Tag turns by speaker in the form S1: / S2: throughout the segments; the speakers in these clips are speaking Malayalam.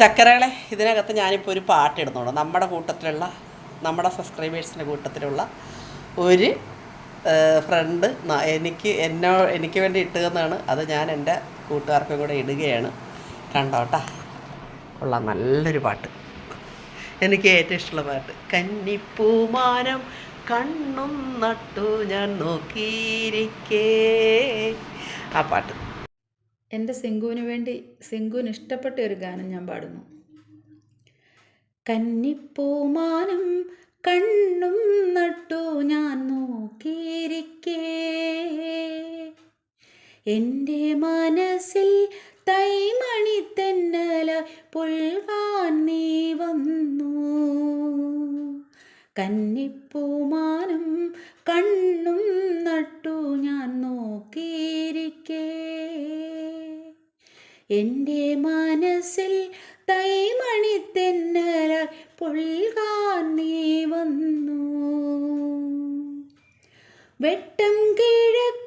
S1: ചക്കരകളെ ഇതിനകത്ത് ഞാനിപ്പോൾ ഒരു പാട്ട് ഇടുന്നുള്ളൂ നമ്മുടെ കൂട്ടത്തിലുള്ള നമ്മുടെ സബ്സ്ക്രൈബേഴ്സിന്റെ കൂട്ടത്തിലുള്ള ഒരു ഫ്രണ്ട് എനിക്ക് എന്നോ എനിക്ക് വേണ്ടി ഇട്ടുകയെന്നാണ് അത് ഞാൻ എന്റെ കൂട്ടുകാർക്കും കൂടെ ഇടുകയാണ്. കണ്ടോട്ടാ. ഉള്ള നല്ലൊരു പാട്ട്. എനിക്ക് ഏറ്റവും ഇഷ്ടമുള്ള പാട്ട്. കന്നിപ്പൂമാനം കണ്ണും നട്ടു ഞാൻ നോക്കിയിരിക്കേ. ആ പാട്ട്.
S2: എന്റെ സിംഗുവിന് വേണ്ടി സിംഗുവിന് ഇഷ്ടപ്പെട്ട ഒരു ഗാനം ഞാൻ പാടുന്നു. കന്നിപ്പൂമാനും കണ്ണും നട്ടു ഞാൻ നോക്കിയിരിക്കേ. എന്റെ മനസ്സിൽ തൈമണി തെന്നല പുൽവാൻ നീ വന്നു. കന്നിപ്പൂമാനും കണ്ണും നട്ടു എന്റെ മനസ്സിൽ തൈമണി തെന്നല പുൽകാൻ നീ വന്നു. വെട്ടം കിഴക്ക്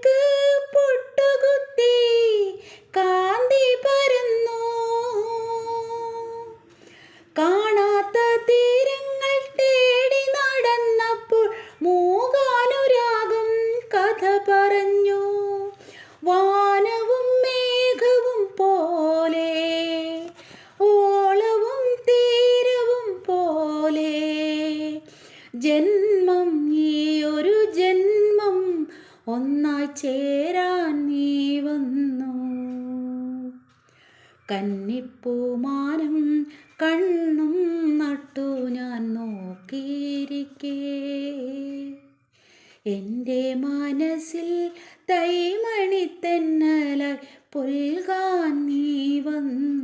S2: ജന്മം ഈ ഒരു ജന്മം ഒന്നായി ചേരാൻ നീ വന്നു. കന്നിപ്പൂമാനം കണ്ണും നട്ടു ഞാൻ നോക്കിയിരിക്കേ. എന്റെ മനസ്സിൽ തൈമണി തെന്നലായി പുൽകാൻ നീ വന്നു.